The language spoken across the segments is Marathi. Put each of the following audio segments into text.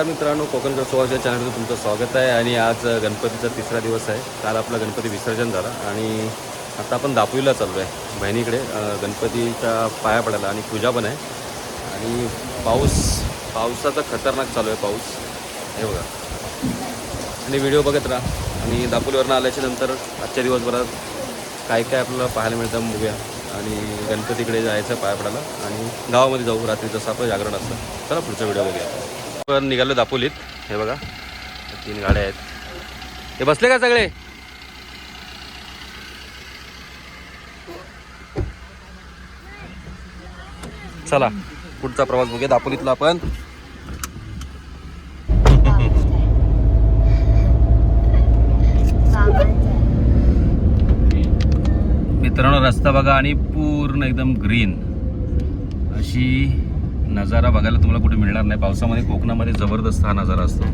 नमस्कार मित्रांनो कोकणकर सोळाच्या चॅनलमध्ये तुमचं स्वागत आहे आणि आज गणपतीचा तिसरा दिवस आहे. काल आपला गणपती विसर्जन झाला आणि आता आपण दापोलीला चाललो आहे बहिणीकडे. गणपतीचा गणपतीच्या पाया पडायला आणि पूजा पण आहे. आणि पाऊस पावसाचा खतरनाक चालू आहे पाऊस. हे बघा. आणि व्हिडिओ बघत राहा. आणि दापोलीवरनं आल्याच्यानंतर आजच्या दिवसभरात काय काय आपल्याला पाहायला मिळतं बघूया. आणि गणपतीकडे जायचं पाया पडायला. आणि गावामध्ये जाऊ रात्री जसं आपलं जागरण असतं. चला पुढचा व्हिडिओ बघूया. आपण निघालो दापोलीत. हे बघा तीन गाड्या आहेत. हे बसले का सगळे? चला पुढचा प्रवास बघूया दापोलीतला आपण. मित्रांनो रस्ता बघा आणि पूर्ण एकदम ग्रीन अशी नजारा बघायला तुम्हाला कुठे मिळणार नाही. पावसामध्ये कोकणामध्ये जबरदस्त हा नजारा असतो.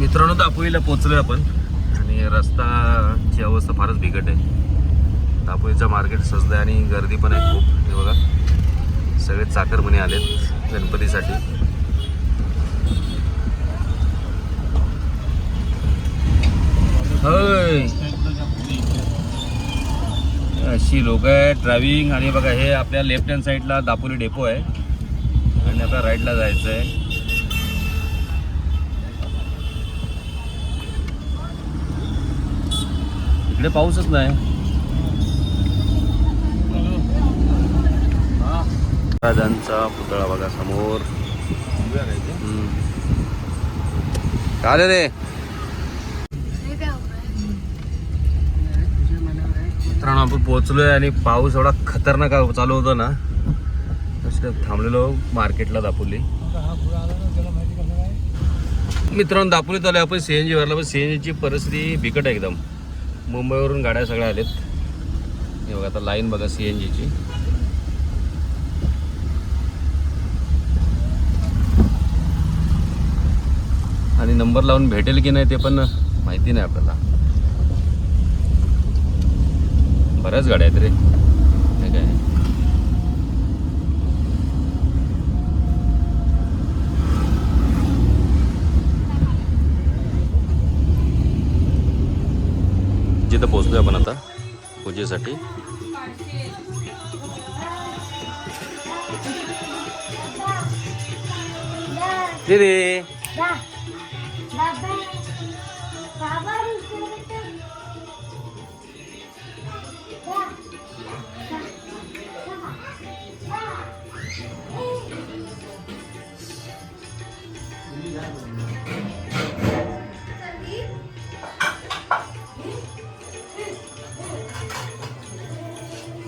मित्रांनो दापोईला पोचलोय आपण. आणि रस्ताची अवस्था फारच बिकट आहे. दापोईचं मार्केट सजलं आहे आणि गर्दी पण आहे खूप. हे बघा. सगळे चाकरमने आलेत गणपतीसाठी. होय. अशी लोक आहेत ड्रायव्हिंग आणि बघा हे आपल्या लेफ्ट हँड साईडला दापोली डेपो आहे. आणि आपल्या राईटला जायचं आहे इकडे पाऊसच नाही. राजांचा पुतळा बघा समोर. काय रे? मित्रांनो आपण पोहोचलोय आणि पाऊस एवढा खतरनाक चालू होता ना. तसं थांबलेलो मार्केटला दापोली. मित्रांनो दापोलीत आलो आपण सी एन जी भरला पण सी एन जीची परिस्थिती बिकट आहे एकदम. मुंबईवरून गाड्या सगळ्या आलेत. हे बघा आता लाईन बघा सी एन जीची आणि नंबर लावून भेटेल की नाही ते पण माहिती नाही आपल्याला. बऱ्याच गाड्या आहेत रे. काय? जिथं पोहोचलोय आपण आता पूजेसाठी.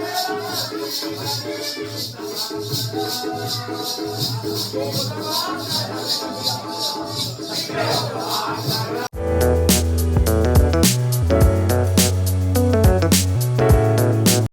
मित्रांनो